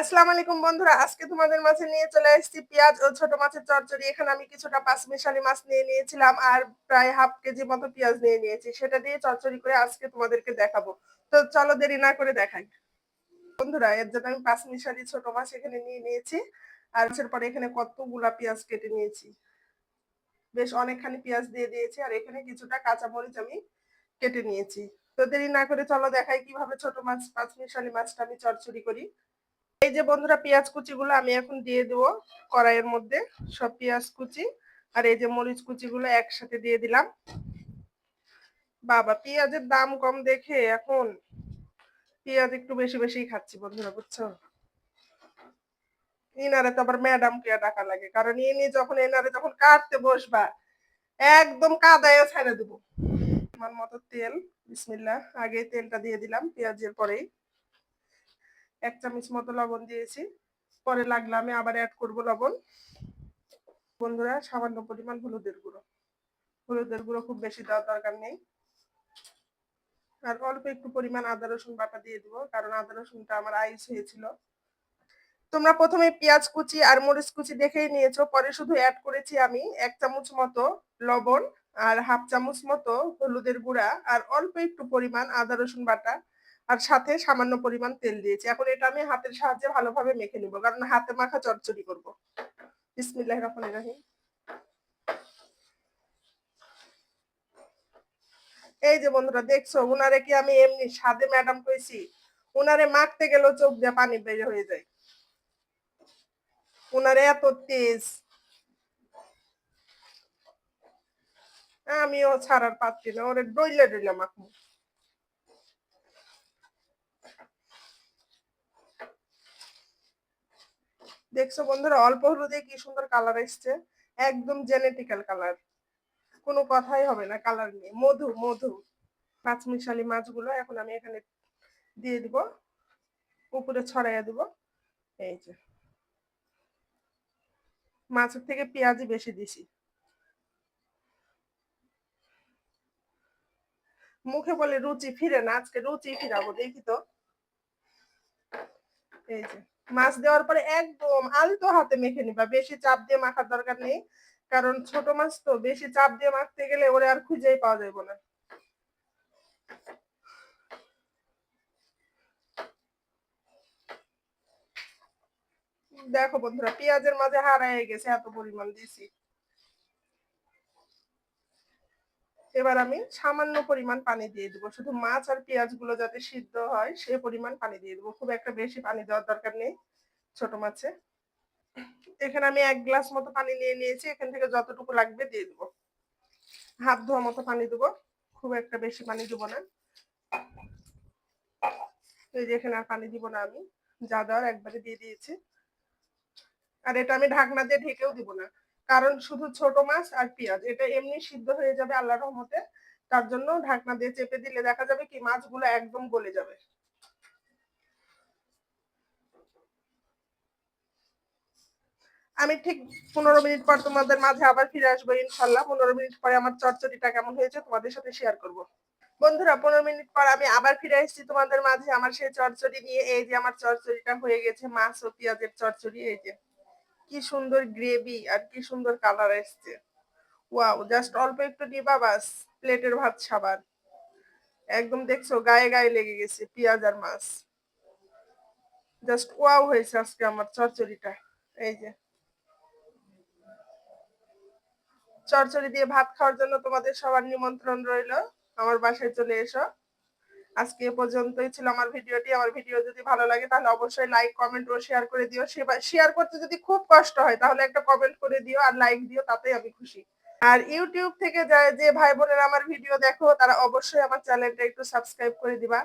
আসসালামু আলাইকুম বন্ধুরা, আজকে তোমাদের মাঝে নিয়ে চলে এসেছি পেঁয়াজ ও ছোট মাছের চচ্চড়ি। এখানে আমি কিছুটা পাঁচ মিশালি মাছ নিয়ে নিয়েছিলাম আর প্রায় হাফ কেজি মতো পেঁয়াজ নিয়ে নিয়েছি। সেটা দিয়ে চচ্চড়ি করে আজকে তোমাদেরকে দেখাবো। তো চলো দেরি না করে দেখাই। বন্ধুরা, এর জন্য আমি পাঁচ মিশালি ছোট মাছ এখানে নিয়ে নিয়েছি আর পরে এখানে কতগুলা পেঁয়াজ কেটে নিয়েছি। বেশ অনেকখানি পেঁয়াজ দিয়ে দিয়েছি আর এখানে কিছুটা কাঁচা মরিচ আমি কেটে নিয়েছি। তো দেরি না করে চলো দেখাই কীভাবে ছোট মাছ পাঁচ মিশালি মাছটা আমি চচ্চড়ি করি। এই যে বন্ধুরা, পেঁয়াজ কুচিগুলো আমি এখন দিয়ে দেবো কড়াইয়ের মধ্যে। সব পেঁয়াজ কুচি আর এই যে মরিচ কুচিগুলো একসাথে দিয়ে দিলাম। বাবা, পেঁয়াজের দাম কম দেখে এখন পেঁয়াজ একটু বেশি বেশি খাচ্ছি বন্ধুরা, বুঝছ? ইনারে তো আবার ম্যাডাম কে ডাকা লাগে, কারণ ইনি যখন এনারে যখন কাটতে বসবা, একদম কাদায় ছেড়ে দেবো। আমার মতো তেল বিসমিল্লা আগে তেলটা দিয়ে দিলাম পেঁয়াজের পরেই। এক চামচ মতো লবণ দিয়েছি। পরে লাগলে আমি আবার অ্যাড করব লবণ। বন্ধুরা, সামান্য পরিমাণ হলুদের গুঁড়ো। হলুদের গুঁড়ো খুব বেশি দেওয়ার দরকার নেই। আর অল্প একটু পরিমাণ আদা, রসুন বাটা দিয়ে দিব, কারণ আদা, রসুনটা আমার আইস হয়েছিল। তোমরা প্রথমে পেঁয়াজ কুচি আর মরিচ কুচি দেখেই নিয়েছো, পরে শুধু অ্যাড করেছি আমি এক চামচ মতো লবণ আর হাফ চামচ মতো হলুদের গুঁড়া আর অল্প একটু পরিমাণ আদা, রসুন বাটা। আর সাথে সামান্য পরিমাণ তেল দিয়েছি। এখন এটা আমি হাতের সাহায্যে ভালোভাবে মেখে নিব, কারণ হাতে মাখা চটচড়ি করব। বিসমিল্লাহ রহমান রাহিম। এই যে বন্ধুরা, দেখছ, উনারে কি আমি এমনি সাদে ম্যাডাম কইছি? উনারে মাখতে গেলেও চোখ দিয়ে পানি বের হয়ে যায়। উনারে এত তেজ। আমিও ছাড়ার পাচ্ছি না, ওরে ডইলে ডইলে মাখবো। দেখছ বন্ধুরা, অল্প হলুদে কি সুন্দর কালার এসছে? একদম জেনেটিক্যাল কালার কোনো কথাই হবে না কালার নিয়ে। মধু মধু। পাঁচমিশালি মাছগুলো এখন আমি এখানে দিয়ে দিব। উপরে ছড়াইয়া দিব। এই যে। মাছের থেকে পেঁয়াজই বেশি দিছি। মুখে বলে রুচি ফিরে না, আজকে রুচি ফিরাবো, দেখি তো। এই যে। মাছ দেওয়ার পরে একদম আলতো হাতে মেখে নিবা। বেশি চাপ দিয়ে মাখার দরকার নেই, কারণ ছোট মাছ তো, বেশি চাপ দিয়ে মাখতে গেলে ওরে আর খুঁজেই পাওয়া যাবে না। দেখো বন্ধুরা, পেঁয়াজের মাঝে হারাই গেছে, এত পরিমাণ দিছি। এবার আমি সামান্য পরিমাণ পানি দিয়ে দেবো। শুধু মাছ আর পেঁয়াজগুলো যাতে সিদ্ধ হয়, সে পরিমাণ পানি দিয়ে দেবো। খুব একটা বেশি পানি দেওয়ার দরকার নেই ছোট মাছে। এখানে আমি এক গ্লাস মতো পানি নিয়ে নিয়েছি। এখান থেকে যতটুকু লাগবে দিয়ে দেবো। হাত ধোয়া মতো পানি দেবো। খুব একটা বেশি পানি দিব না। এই যে এখানে আর পানি দিব না আমি। যা দেওয়ার একবারে দিয়ে দিয়েছি। আর এটা আমি ঢাকনা দিয়ে ঢেকেও দিব না। কারণ শুধু ছোট মাছ আর পেঁয়াজ, এটা এমনি সিদ্ধ হয়ে যাবে আল্লাহ রহমতে। তার জন্য ঢাকনা দিয়ে চেপে দিলে দেখা যাবে কি মাছগুলো একদম গলে যাবে। আমি ঠিক পনেরো মিনিট পর তোমাদের মাঝে আবার ফিরে আসব, ইনশাল্লাহ। পনেরো মিনিট পরে আমার চচ্চড়িটা কেমন হয়েছে তোমাদের সাথে শেয়ার করব। বন্ধুরা, পনেরো মিনিট পর আমি আবার ফিরে এসেছি তোমাদের মাঝে আমার সেই চচ্চড়ি নিয়ে। এই যে আমার চচ্চড়িটা হয়ে গেছে, মাছ ও পেঁয়াজের চচ্চড়ি, এই যে। কি সুন্দর গ্রেভি আর কি সুন্দর কালার এসছে। ওয়াও জাস্ট অল্প একটু নিবা বাস প্লেটের ভাত সাবার একদম দেখছ, গায়ে গায়ে লেগে গেছে, পেঁয়াজ আর মাছ। জাস্ট ওয়াও হয়েছে আজকে আমার চচ্চড়িটা। এই যে। চরচড়ি দিয়ে ভাত খাওয়ার জন্য তোমাদের সবার নিমন্ত্রণ রইল। আমার বাসায় চলে এসো। আজকে এ পর্যন্তই ছিল আমার ভিডিওটি। আমার ভিডিও যদি ভালো লাগে, তাহলে অবশ্যই লাইক কমেন্ট ও শেয়ার করে দিও। শেয়ার করতে যদি খুব কষ্ট হয়, তাহলে একটা কমেন্ট করে দিও আর লাইক দিও, তাতেই আমি খুশি। আর ইউটিউব থেকে যে ভাই বোনেরা আমার ভিডিও দেখো, তারা অবশ্যই আমার চ্যানেলটা একটু সাবস্ক্রাইব করে দিবা।